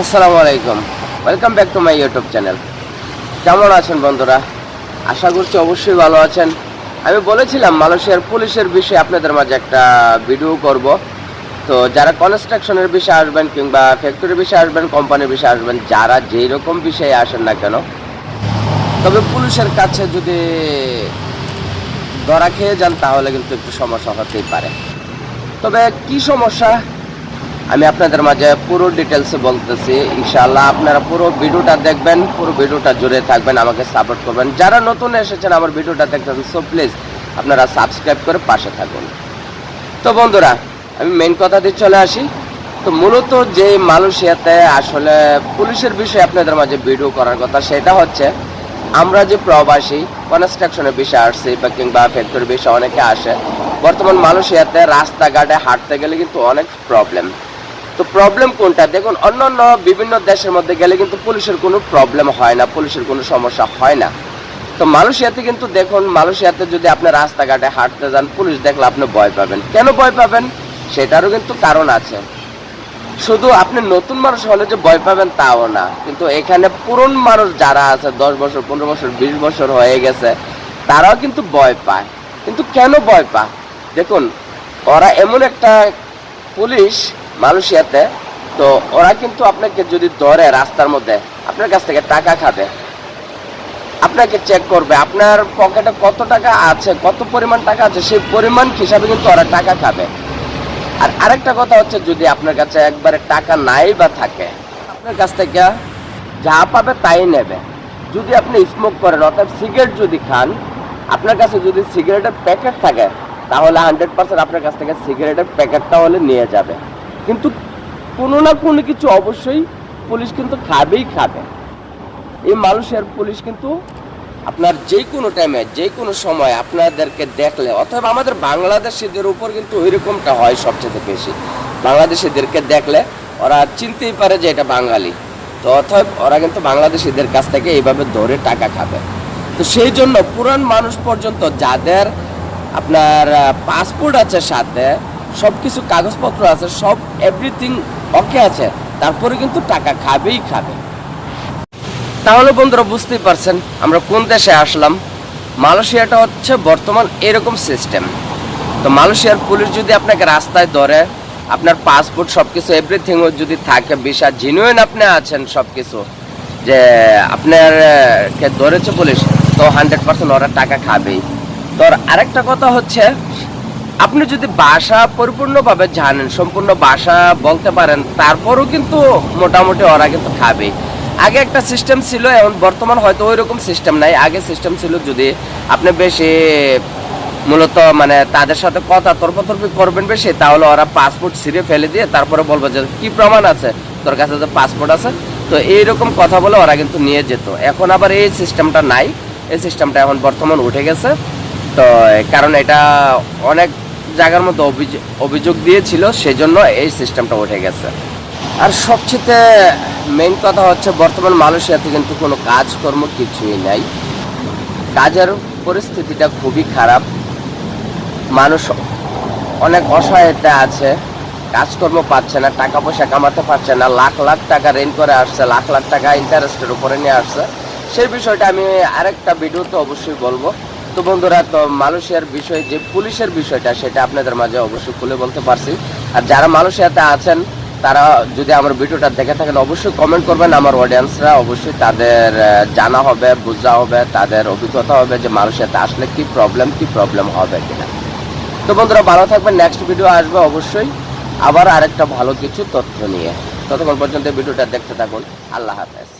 আসসালামু আলাইকুম। Welcome back to my YouTube channel কেমন আছেন বন্ধুরা? আশা করছি অবশ্যই ভালো আছেন। আমি বলেছিলাম মালয়েশিয়ার পুলিশের বিষয়ে আপনাদের মাঝে একটা ভিডিও করব। তো যারা কনস্ট্রাকশনের বিষয়ে আসবেন কিংবা ফ্যাক্টরির বিষয়ে আসবেন কোম্পানির বিষয়ে আসবেন, যারা যেই রকম বিষয়ে আসেন না কেন, তবে পুলিশের কাছে যদি ধরা খেয়ে যান, তাহলে কিন্তু একটু সমস্যা হতেই পারে। তবে কি সমস্যা? আমি আপনাদের মাঝে পুরো ডিটেলসে বলতেছি, ইনশাআল্লাহ আপনারা পুরো ভিডিওটা দেখবেন, পুরো ভিডিওটা জুড়ে থাকবেন, আমাকে সাপোর্ট করবেন। যারা নতুন এসেছেন আমার ভিডিওটা দেখতেছেন সো প্লিজ আপনারা সাবস্ক্রাইব করে পাশে থাকুন। তো বন্ধুরা, আমি মেন কথা দিয়ে চলে আসি। তো মূলত যে মালয়েশিয়াতে আসলে পুলিশের বিষয়ে আপনাদের মাঝে ভিডিও করার কথা, সেটা হচ্ছে আমরা যে প্রবাসী কনস্ট্রাকশনের বিষয়ে আসছি বা কিংবা ফ্যাক্টরির বিষয়ে অনেকে আসে, বর্তমান মালয়েশিয়াতে রাস্তাঘাটে হাঁটতে গেলে কিন্তু অনেক প্রবলেম তো প্রবলেম কোনটা? দেখুন, অন্যান্য বিভিন্ন দেশের মধ্যে গেলে কিন্তু পুলিশের কোনো প্রবলেম হয় না, পুলিশের কোনো সমস্যা হয় না। তো মালয়েশিয়াতে কিন্তু দেখুন, মালয়েশিয়াতে যদি আপনি রাস্তাঘাটে হাঁটতে যান, পুলিশ দেখলে আপনি ভয় পাবেন। কেন ভয় পাবেন? সেটারও কিন্তু কারণ আছে। শুধু আপনি নতুন মানুষ হলে যে ভয় পাবেন তাও না। কিন্তু এখানে পুরন মানুষ যারা আছে, দশ বছর, পনেরো বছর, বিশ বছর হয়ে গেছে, তারাও কিন্তু ভয় পায়। কিন্তু কেন ভয় পায়? দেখুন, ওরা এমন একটা পুলিশ মালয়েশিয়াতে, তো ওরা কিন্তু আপনাকে যদি ধরে রাস্তার মধ্যে, আপনার কাছ থেকে টাকা খাবে। আপনাকে চেক করবে, আপনার পকেটে কত টাকা আছে, কত পরিমাণ টাকা আছে, সেই পরিমাণ হিসাবে কিন্তু ওরা টাকা খাবে। আর আরেকটা কথা হচ্ছে, যদি আপনার কাছে একবারে টাকা নাই বা থাকে, আপনার কাছ থেকে যা পাবে তাই নেবে। যদি আপনি স্মোক করেন, অর্থাৎ সিগারেট যদি খান, আপনার কাছে যদি সিগারেটের প্যাকেট থাকে, তাহলে হান্ড্রেড পার্সেন্ট আপনার কাছ থেকে সিগারেটের প্যাকেটটা হলে নিয়ে যাবে। কিন্তু কোনো না কোনো কিছু অবশ্যই পুলিশ কিন্তু খাবেই খাবে। এই মানুষের পুলিশ কিন্তু আপনার যে কোনো টাইমে যে কোনো সময় আপনাদেরকে দেখলে, অথবা আমাদের বাংলাদেশিদের উপর কিন্তু ওই রকমটা হয় সবচেয়ে বেশি। বাংলাদেশিদেরকে দেখলে ওরা চিনতেই পারে যে এটা বাঙালি। তো অথব ওরা কিন্তু বাংলাদেশিদের কাছ থেকে এইভাবে ধরে টাকা খাবে। তো সেই জন্য পুরান মানুষ পর্যন্ত যাদের আপনার পাসপোর্ট আছে সাথে সব কিছু কাগজপত্র আছে, সব এভরিথিং ওকে আছে। তারপরে কিন্তু টাকা খাবেই খাবে। তাহলে বন্ধুরা বুঝতেই পারছেন আমরা কোন দেশে আসলাম। মালয়েশিয়াটা হচ্ছে বর্তমান এরকম সিস্টেম তো মালয়েশিয়ার পুলিশ যদি আপনাকে রাস্তায় ধরে, আপনার পাসপোর্ট সব কিছু এভরিথিং যদি থাকে বিষয় জিনুইন আপনি আছেন সব কিছু যে আপনার ধরেছে পুলিশ, তো হান্ড্রেড পার্সেন্ট ওরা টাকা খাবেই। তো আরেকটা কথা হচ্ছে আপনি যদি ভাষা পরিপূর্ণভাবে জানেন, সম্পূর্ণ বাসা বলতে পারেন, তারপরও কিন্তু মোটামুটি ওরা কিন্তু খাবে। আগে একটা সিস্টেম ছিল, এখন বর্তমান হয়তো ওই রকম সিস্টেম নাই। আগে সিস্টেম ছিল যদি আপনি বেশি মূলত মানে তাদের সাথে কথা তর্কতর্কি করবেন বেশি, তাহলে ওরা পাসপোর্ট ছিঁড়ে ফেলে দিয়ে তারপরে বলব যে, কী প্রমাণ আছে? তোর কাছে যে পাসপোর্ট আছে? তো এইরকম কথা বলে ওরা কিন্তু নিয়ে যেত। এখন আবার এই সিস্টেমটা নাই। এই সিস্টেমটা এখন বর্তমান উঠে গেছে। তো, কারণ এটা অনেক জায়গার মধ্যে অভিযোগ দিয়েছিল, সেজন্য এই সিস্টেমটা উঠে গেছে। আর সবচেয়ে মেইন কথা হচ্ছে, বর্তমান মালয়েশিয়াতে কিন্তু কোনো কাজকর্ম কিছুই নাই। কাজের পরিস্থিতিটা খুবই খারাপ। মানুষ অনেক অসহায়তা আছে, কাজকর্ম পাচ্ছে না, টাকা পয়সা কামাতে পারছে না, লাখ লাখ টাকা রেন্ট করে আসছে, লাখ লাখ টাকা ইন্টারেস্টের উপরে নিয়ে আসছে। সেই বিষয়টা আমি আরেকটা ভিডিওতে অবশ্যই বলব। তো বন্ধুরা, তো মালয়েশিয়ার বিষয়ে, যে পুলিশের বিষয়টা, সেটা আপনাদের মাঝে অবশ্যই খুলে বলতে পারছি। আর যারা মালয়েশিয়াতে আছেন, তারা যদি আমার ভিডিওটা দেখে থাকেন, অবশ্যই কমেন্ট করবেন। আমার অডিয়েন্সরা অবশ্যই তাদের জানা হবে, বোঝা হবে, তাদের অভিজ্ঞতা হবে যে মালয়েশিয়াতে আসলে কি প্রবলেম কি প্রবলেম হবে কিনা। তো বন্ধুরা, ভালো থাকবেন। নেক্সট ভিডিও আসবে অবশ্যই। আবার আরেকটা ভালো কিছু তথ্য নিয়ে। ততক্ষণ পর্যন্ত ভিডিওটা দেখতে থাকুন। আল্লাহ হাফেজ।